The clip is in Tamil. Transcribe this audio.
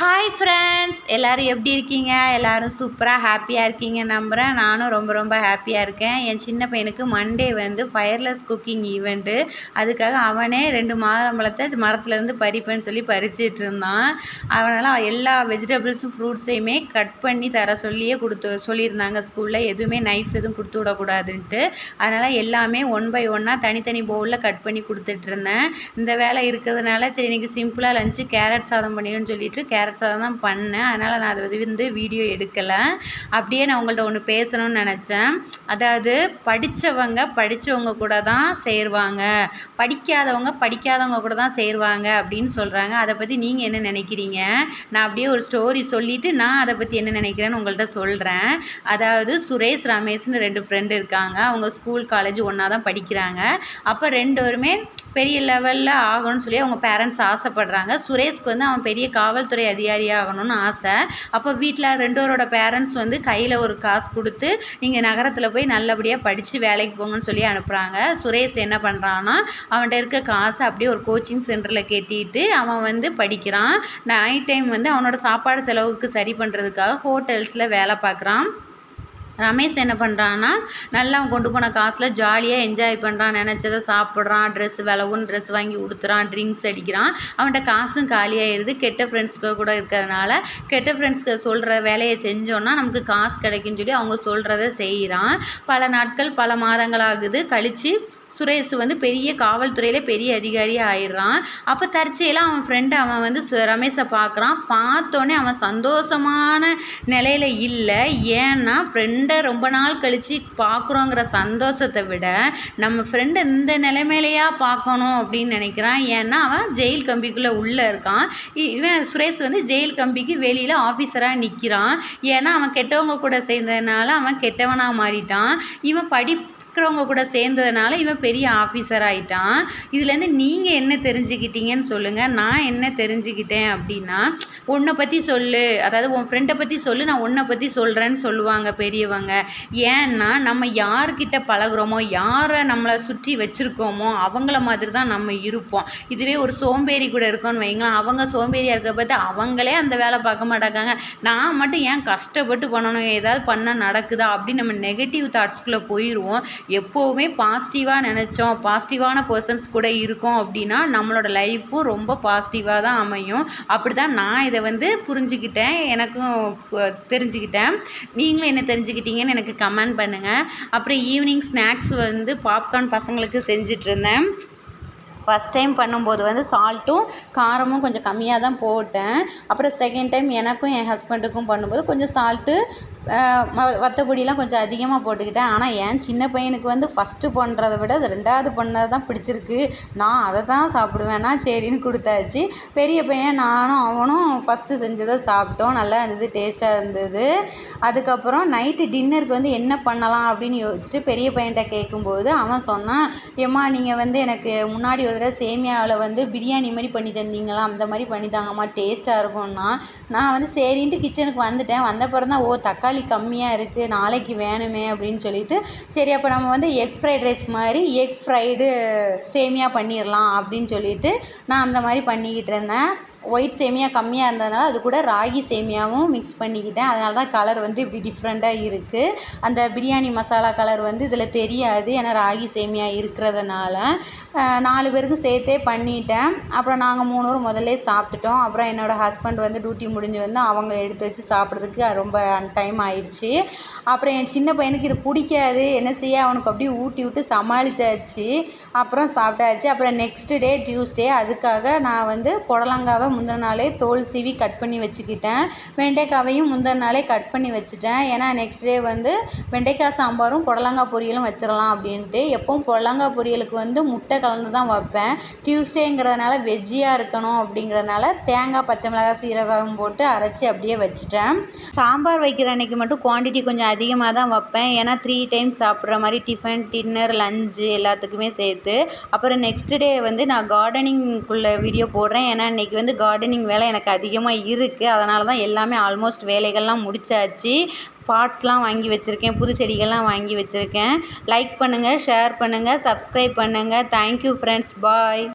ஹாய் ஃப்ரெண்ட்ஸ் எல்லோரும் எப்படி இருக்கீங்க? எல்லோரும் சூப்பராக ஹாப்பியாக இருக்கீங்க நம்புகிறேன் நானும் ரொம்ப ரொம்ப ஹாப்பியாக இருக்கேன். என் சின்ன பையனுக்கு மண்டே வந்து ஃபயர்லெஸ் குக்கிங் ஈவெண்ட்டு அதுக்காக அவனே ரெண்டு மாதம்பழத்தை மரத்துலேருந்து பறிப்பேன்னு சொல்லி பறிச்சிட்டு இருந்தான். அவனால் எல்லா வெஜிடபிள்ஸும் ஃப்ரூட்ஸையுமே கட் பண்ணி தர சொல்லியே கொடுத்து சொல்லியிருந்தாங்க ஸ்கூலில் எதுவுமே நைஃப் எதுவும் கொடுத்து விடக்கூடாதுன்ட்டு. அதனால் எல்லாமே ஒன் பை ஒன்னாக தனித்தனி பவுலில் கட் பண்ணி கொடுத்துட்ருந்தேன் இந்த வேலை இருக்கிறதுனால சரி இன்றைக்கி சிம்பிளாக லஞ்சு கேரட் சாதம் பண்ணிடுன்னு சொல்லிட்டு கேரட் கேரட் தான் பண்ணேன். அதனால் நான் அதை வந்து வீடியோ எடுக்கலை. அப்படியே நான் உங்கள்கிட்ட ஒன்று பேசணும்னு நினச்சேன். அதாவது படித்தவங்க படித்தவங்க கூட தான் சேருவாங்க. படிக்காதவங்க படிக்காதவங்க கூட தான் சேருவாங்க அப்படின்னு சொல்கிறாங்க அதை பற்றி நீங்கள் என்ன நினைக்கிறீங்க? நான் அப்படியே ஒரு ஸ்டோரி சொல்லிவிட்டு நான் அதை பற்றி என்ன நினைக்கிறேன்னு உங்கள்கிட்ட சொல்கிறேன் அதாவது சுரேஷ் ரமேஷ்னு ரெண்டு ஃப்ரெண்டு இருக்காங்க. அவங்க ஸ்கூல் காலேஜ் ஒன்றா தான் படிக்கிறாங்க. அப்போ ரெண்டு பேருமே பெரிய லெவலில் ஆகணும்னு சொல்லி அவங்க பேரண்ட்ஸ் ஆசைப்படுறாங்க. சுரேஷ்க்கு வந்து அவன் பெரிய காவல்துறை அதிகாரி ஆகணும்னு ஆசை. அப்போ வீட்டில் ரெண்டோரோட பேரண்ட்ஸ் வந்து கையில் ஒரு காசு கொடுத்து நீங்கள் நகரத்தில் போய் நல்லபடியாக படித்து வேலைக்கு போங்கன்னு சொல்லி அனுப்புகிறாங்க சுரேஷ் என்ன பண்ணுறான்னா அவன்கிட்ட இருக்க காசை அப்படியே ஒரு கோச்சிங் சென்டரில் கட்டிட்டு அவன் வந்து படிக்கிறான். நைட் டைம் வந்து அவனோட சாப்பாடு செலவுக்கு சரி பண்ணுறதுக்காக ஹோட்டல்ஸில் வேலை பார்க்குறான். ரமேஷ் என்ன பண்ணுறான்னா நல்லா அவன் கொண்டு போன காசில் ஜாலியாக என்ஜாய் பண்ணுறான் நினச்சதை சாப்பிட்றான் ட்ரெஸ் விலகுன்னு ட்ரெஸ் வாங்கி உடுத்துறான் ட்ரிங்க்ஸ் அடிக்கிறான். அவன்கிட்ட காசும் காலியாகிடுது கெட்ட ஃப்ரெண்ட்ஸ்க்கு கூட இருக்கிறதுனால கெட்ட ஃப்ரெண்ட்ஸ்க்கு சொல்கிற வேலையை செஞ்சோன்னா நமக்கு காசு கிடைக்குன்னு சொல்லி அவங்க சொல்கிறத செய்கிறான் பல நாட்கள் பல மாதங்கள் ஆகுது. கழித்து சுரேஷ் வந்து பெரிய காவல்துறையில் பெரிய அதிகாரியாக ஆயிடுறான். அப்போ தற்செயலாக அவன் ஃப்ரெண்டு அவன் வந்து ரமேஷை பார்க்குறான். பார்த்தோன்னே அவன் சந்தோஷமான நிலையில் இல்லை. ஏன்னா ஃப்ரெண்டை ரொம்ப நாள் கழித்து பார்க்குறோங்கிற சந்தோஷத்தை விட நம்ம ஃப்ரெண்டை இந்த நிலைமையிலையா பார்க்கணும் அப்படின்னு நினைக்கிறான். ஏன்னா அவன் ஜெயில் கம்பிக்குள்ளே உள்ளே இருக்கான். இவன் சுரேஷ் வந்து ஜெயில் கம்பிக்கு வெளியில் ஆஃபீஸராக நிற்கிறான் ஏன்னா அவன் கெட்டவங்க கூட சேர்ந்ததுனால அவன் கெட்டவனாக மாறிட்டான். இவன் படி இருக்கிறவங்க கூட சேர்ந்ததுனால இவன் பெரிய ஆஃபீஸர் ஆகிட்டான் இதுலேருந்து நீங்கள் என்ன தெரிஞ்சுக்கிட்டீங்கன்னு சொல்லுங்கள் நான் என்ன தெரிஞ்சுக்கிட்டேன் அப்படின்னா உன்னை பற்றி சொல்லு. அதாவது உன் ஃப்ரெண்டை பற்றி சொல்லு நான் உன்னை பற்றி சொல்கிறேன்னு சொல்லுவாங்க பெரியவங்க. ஏன்னா நம்ம யார்கிட்ட பழகுறோமோ யாரை நம்மளை சுற்றி வச்சுருக்கோமோ அவங்கள மாதிரி தான் நம்ம இருப்போம். இதுவே ஒரு சோம்பேறி கூட இருக்கோன்னு வைங்களேன். அவங்க சோம்பேறியாக இருக்க பார்த்து அவங்களே அந்த வேலை பார்க்க மாட்டாங்க. நான் மட்டும் ஏன் கஷ்டப்பட்டு பண்ணணும்? ஏதாவது பண்ணால் நடக்குதா? அப்படின்னு நம்ம நெகட்டிவ் தாட்ஸ்குள்ளே போயிடுவோம் எப்போவுமே பாசிட்டிவாக நினச்சோம் பாசிட்டிவான பர்சன்ஸ் கூட இருக்கோம் அப்படின்னா நம்மளோட லைஃப்பும் ரொம்ப பாசிட்டிவாக தான் அமையும். அப்படி தான் நான் இதை வந்து புரிஞ்சுக்கிட்டேன் எனக்கும் தெரிஞ்சுக்கிட்டேன். நீங்களும் என்ன தெரிஞ்சுக்கிட்டீங்கன்னு எனக்கு கமெண்ட் பண்ணுங்கள் அப்புறம் ஈவினிங் ஸ்நாக்ஸ் வந்து பாப்கார்ன் பசங்களுக்கு செஞ்சிட்ருந்தேன் ஃபஸ்ட் டைம் பண்ணும்போது வந்து சால்ட்டும் காரமும் கொஞ்சம் கம்மியாக தான் போட்டேன். அப்புறம் செகண்ட் டைம் எனக்கும் என் ஹஸ்பண்டுக்கும் பண்ணும்போது கொஞ்சம் சால்ட்டு வத்தப்பொடியெலாம் கொஞ்சம் அதிகமாக போட்டுக்கிட்டேன். ஆனால் என் சின்ன பையனுக்கு வந்து ஃபஸ்ட்டு பண்ணுறத விட ரெண்டாவது பண்ணது தான் பிடிச்சிருக்கு. நான் அதை தான் சாப்பிடுவேன்னா சரின்னு கொடுத்தாச்சு. பெரிய பையன் நானும் அவனும் ஃபஸ்ட்டு செஞ்சதை சாப்பிட்டோம். நல்லா இருந்தது டேஸ்ட்டாக இருந்தது. அதுக்கப்புறம் நைட்டு டின்னருக்கு வந்து என்ன பண்ணலாம் அப்படின்னு யோசிச்சுட்டு பெரிய பையன்கிட்ட கேட்கும்போது அவன் சொன்னான் ஏம்மா நீங்கள் வந்து எனக்கு முன்னாடி ஒரு தடவை சேமியாவில் வந்து பிரியாணி மாதிரி பண்ணி தந்தீங்களா? அந்த மாதிரி பண்ணி தாங்கம்மா டேஸ்ட்டாக இருக்கும்னா. நான் வந்து சரின்ட்டு கிச்சனுக்கு வந்துட்டேன். வந்த தான் ஓ தக்காளி தக்காளி கம்மியாக இருக்குது நாளைக்கு வேணுமே. அப்படின்னு சொல்லிட்டு சரி அப்போ நம்ம வந்து எக் ஃப்ரைட் ரைஸ் மாதிரி எக் ஃப்ரைடு சேமியா பண்ணிடலாம் அப்படின்னு சொல்லிட்டு நான் அந்த மாதிரி பண்ணிக்கிட்டு இருந்தேன். ஒயிட் சேமியா கம்மியாக இருந்ததுனால அது கூட ராகி சேமியாவும் மிக்ஸ் பண்ணிக்கிட்டேன். அதனால தான் கலர் வந்து இப்படி டிஃப்ரெண்ட்டாக இருக்குது அந்த பிரியாணி மசாலா கலர் வந்து இதில் தெரியாது. ஏன்னா ராகி சேமியா இருக்கிறதுனால. நாலு பேருக்கு சேர்த்தே பண்ணிட்டேன். அப்புறம் நாங்கள் மூணு பேரும் முதல்ல சாப்பிட்டுட்டோம். அப்புறம் என்னோடய ஹஸ்பண்ட் வந்து டியூட்டி முடிஞ்சு வந்து அவங்க எடுத்து வச்சு சாப்பிட்றதுக்கு ரொம்ப டைம் ஆயிடுச்சு அப்புறம் என் சின்ன பையனுக்கு இது பிடிக்காது. என்ன செய்ய? அவனுக்கு அப்படியே ஊட்டி விட்டு சமாளித்தாச்சு அப்புறம் சாப்பிட்டாச்சு. அப்புறம் நெக்ஸ்ட் டே டியூஸ்டே அதுக்காக நான் வந்து புடலங்காவை முந்தின நாளே தோல் சீவி கட் பண்ணி வச்சுக்கிட்டேன். வெண்டைக்காவையும் முந்தின நாளே கட் பண்ணி வச்சுட்டேன். ஏன்னா நெக்ஸ்ட் டே வந்து வெண்டைக்காய் சாம்பாரும் புடலங்காய் பொரியலும் வச்சிடலாம் அப்படின்ட்டு எப்பவும் புடலங்காய் பொரியலுக்கு வந்து முட்டை கலந்து தான் வைப்பேன். டியூஸ்டேங்கிறதுனால வெஜ்ஜியாக இருக்கணும் அப்படிங்கிறதுனால தேங்காய் பச்சை மிளகாய் சீரகம் போட்டு அரைச்சி அப்படியே வச்சுட்டேன். சாம்பார் வைக்கிற அன்றைக்கி மட்டும் குவான்டிட்டி கொஞ்சம் அதிகமாக தான் வைப்பேன். ஏன்னா த்ரீ டைம்ஸ் சாப்பிட்ற மாதிரி டிஃபன் டின்னர் லஞ்சு எல்லாத்துக்குமே சேர்த்து. அப்புறம் நெக்ஸ்ட் டே வந்து நான் கார்டனிங்குள்ளே வீடியோ போடுறேன். ஏன்னா இன்றைக்கி வந்து கார்டனிங் வேலை எனக்கு அதிகமாக இருக்குது அதனால தான் எல்லாமே ஆல்மோஸ்ட் வேலைகள்லாம் முடிச்சாச்சு. பாட்ஸ்லாம் வாங்கி வச்சுருக்கேன். புது செடிகள்லாம் வாங்கி வச்சுருக்கேன். லைக் பண்ணுங்கள் ஷேர் பண்ணுங்கள் சப்ஸ்கிரைப் பண்ணுங்கள் தேங்க்யூ ஃப்ரெண்ட்ஸ் பாய்